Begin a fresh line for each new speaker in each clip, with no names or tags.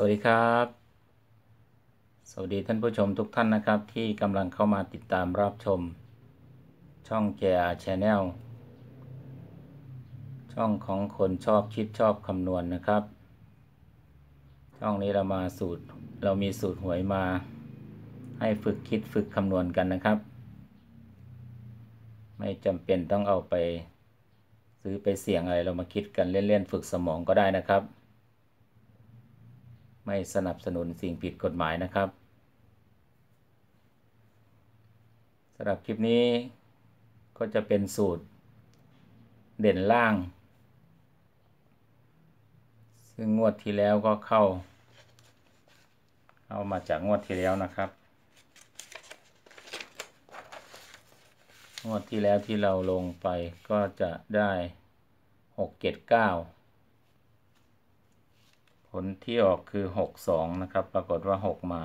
สวัสดีครับ สวัสดีท่านผู้ชมทุกท่านนะครับ ที่กำลังเข้ามาติดตามรับชม ช่อง JR Channel ช่องของคนชอบคิดชอบคำนวณนนะครับ ช่องนี้เรามาสูตรเรามีสูตรหวยมา ให้ฝึกคิดฝึกคำนวณกันนะครับ ไม่จำเป็นต้องเอาไป ซื้อไปเสี่ยงอะไรเรามาคิดกันเล่นๆฝึกสมองก็ได้นะครับ ไม่สนับสนุนสิ่งผิดกฎหมายนะครับสำหรับคลิปนี้ก็จะเป็นสูตรเด่นล่าง ซึ่งงวดที่แล้วก็เข้าเข้ามาจากงวดที่แล้วนะครับ งวดที่แล้วที่เราลงไปก็จะได้หกเจ็ดเก้า ผลที่ออกคือหกสองนะครับ ปรากฏว่าหกมา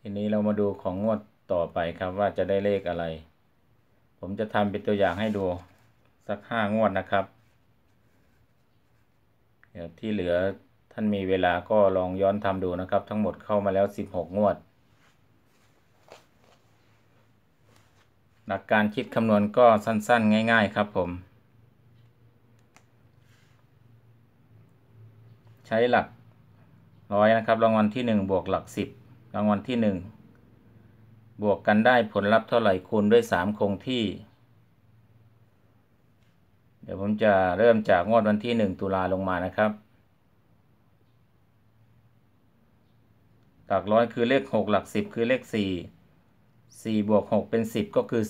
ทีนี้เรามาดูของงวดต่อไปครับว่าจะได้เลขอะไร ผมจะทำเป็นตัวอย่างให้ดูสักห้างวดนะครับ เดี๋ยวที่เหลือท่านมีเวลาก็ลองย้อนทำดูนะครับ ทั้งหมดเข้ามาแล้ว 16 งวด หลักการคิดคำนวณก็สั้นๆ ง่าย ๆ ครับผม ใช้หลักร้อยนะครับ รางวัลที่ 1 บวกหลัก 10 รางวัลที่ 1 บวกกันได้ผลลัพธ์เท่าไหร่คูณด้วย 3 คงที่ เดี๋ยวผมจะเริ่มจากงวดวันที่ 1 ตุลาลงมานะครับหลักร้อยคือเลข 6 หลัก 10 คือเลข 4 4บวก6เป็น 10 ก็คือ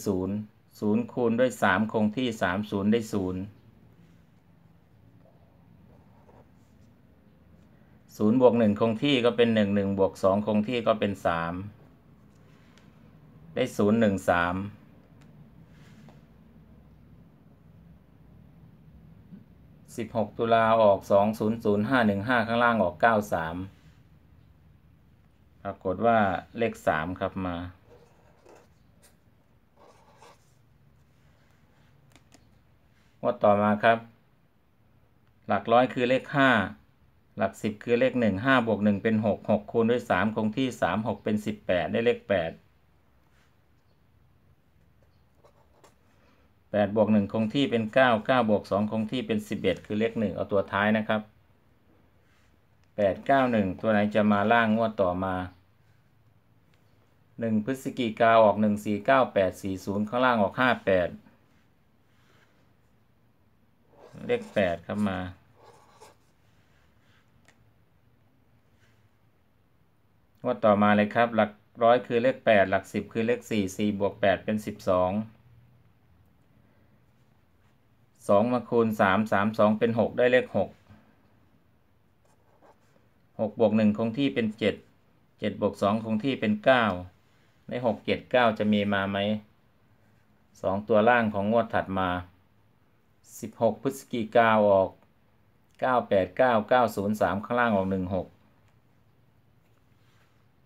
0 0 คูณด้วย 3 คงที่ 3 0 ได้ 0 0บวก1คงที่ก็เป็น 1 1บวก2คงที่ก็เป็น 3 ได้ 0 1 3สิบหกตุลาออกสองศูนย์ศูนย์ห้าหนึ่งห้าข้างล่างออกเก้าสามปรากฏว่าเลขสามครับมา ว่าต่อมาครับ หลักร้อยคือเลขห้าหลักสิบคือเลขหนึ่งห้าบวกหนึ่งเป็นหกหกคูณด้วยสามคงที่สามหกเป็นสิบแปดได้เลขแปดแปดบวกหนึ่งคงที่เป็นเก้าเก้าบวกสองคงที่เป็นสิบเอ็ดคือเลขหนึ่งเอาตัวท้ายนะครับแปดเก้าหนึ่งตัวไหนจะมาล่างงวดต่อมาหนึ่งพฤศจิกาออกหนึ่งสี่เก้าแปดสี่ศูนย์ข้างล่างออกห้าแปด เลขแปดครับมางวดต่อมาเลยครับ หลักร้อยคือเลขแปดหลักสิบคือเลขสี่สี่บวกแปดเป็นสิบสองสองมาคูณสามสามสองเป็นหกได้เลขหกหกบวกหนึ่งคงที่เป็นเจ็ดเจ็ดบวกสองคงที่เป็นเก้าได้หกเจ็ดเก้าจะมีมาไหมสองตัวล่างของงวดถัดมา สิบหกพฤศจิกาออกเก้าแปดเก้าเก้าศูนย์สามข้างล่างออกหนึ่งหก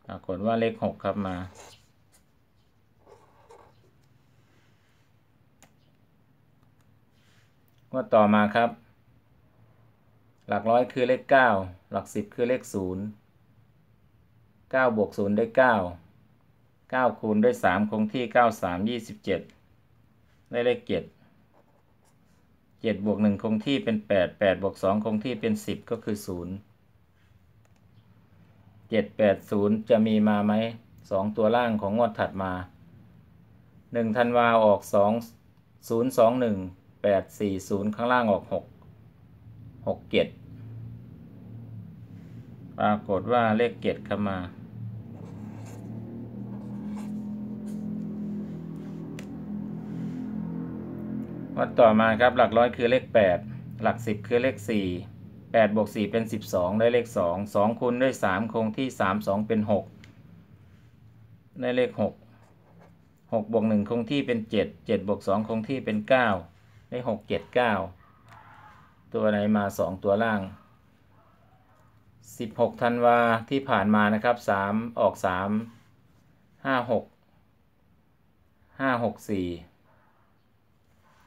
ปรากฏว่าเลขหกครับมาว่าต่อมาครับ หลักร้อยคือเลขเก้าหลักสิบคือเลขศูนย์เก้าบวกศูนย์ได้เก้าเก้าคูณด้วยสามคงที่เก้าสามยี่สิบเจ็ดได้เลขเจ็ด เจ็ดบวกหนึ่งคงที่เป็นแปดแปดบวกสองคงที่เป็นสิบก็คือศูนย์เจ็ดแปดศูนย์จะมีมาไหมสองตัวล่างของงวดถัดมาหนึ่งธันวาออกสองศูนย์สองหนึ่งแปดสี่ศูนย์ข้างล่างออกหกหกเจ็ดปรากฏว่าเลขเจ็ดเข้ามา วัดต่อมาครับหลักร้อยคือเลขแปดหลักสิบคือเลขสี่แปดบวกสี่เป็นสิบสองได้เลขสองสองคูณด้วยสามคงที่สามสองเป็นหกได้เลขหกหกบวกหนึ่งคงที่เป็นเจ็ดเจ็ดบวกสองคงที่เป็นเก้าได้หกเจ็ดเก้าตัวไหนมาสองตัวล่างสิบหกธันวาที่ผ่านมานะครับสามออกสามห้าหกห้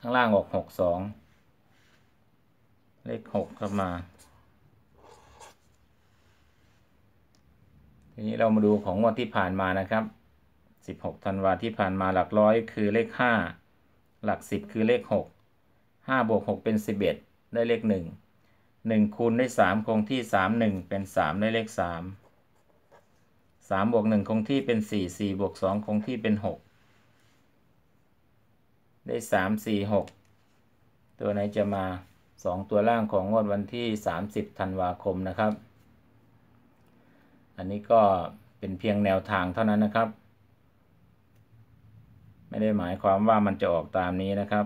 าหกสี่ข้างล่างออกหกสองเลขหกเข้ามา ทีนี้เรามาดูของงวดที่ผ่านมานะครับ16ธันวาที่ผ่านมาหลักร้อยคือเลข5หลัก10คือเลข6 5บวก6เป็น11ได้เลข1 1คูณได้3คงที่3 1เป็น3ได้เลข3 3บวก1คงที่เป็น4 4บวก2คงที่เป็น6 ได้3 4 6ตัวไหนจะมา2ตัวล่างของงวดวันที่30ธันวาคมนะครับ อันนี้ก็เป็นเพียงแนวทางเท่านั้นนะครับ ไม่ได้หมายความว่ามันจะออกตามนี้นะครับ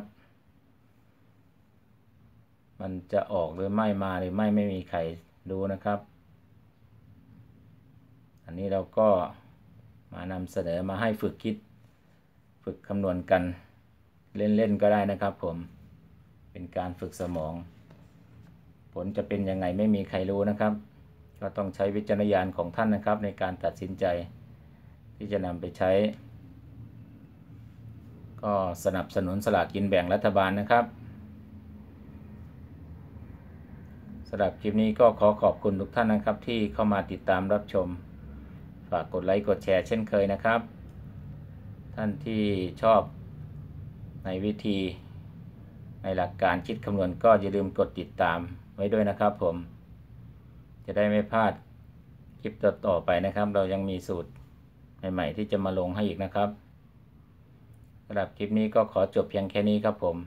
มันจะออกหรือไม่มาหรือไม่ไม่มีใครรู้นะครับ อันนี้เราก็มานำเสนอมาให้ฝึกคิด ฝึกคำนวณกัน เล่นๆก็ได้นะครับผมเป็นการฝึกสมอง ผลจะเป็นยังไงไม่มีใครรู้นะครับ ก็ต้องใช้วิจารณญาณของท่านนะครับ ในการตัดสินใจ ที่จะนำไปใช้ ก็สนับสนุนสลากกินแบ่งรัฐบาลนะครับสำหรับคลิปนี้ก็ขอขอบคุณทุกท่านนะครับ ที่เข้ามาติดตามรับชม ฝากกดไลค์กดแชร์เช่นเคยนะครับ ท่านที่ชอบ ในวิธี ในหลักการคิดคำนวณก็อย่าลืมกดติดตามไว้ด้วยนะครับผม จะได้ไม่พลาดคลิปต่อๆไปนะครับ เรายังมีสูตรใหม่ๆที่จะมาลงให้อีกนะครับสำหรับคลิปนี้ก็ขอจบเพียงแค่นี้ครับผม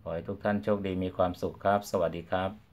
ขอให้ทุกท่านโชคดีมีความสุขครับ สวัสดีครับ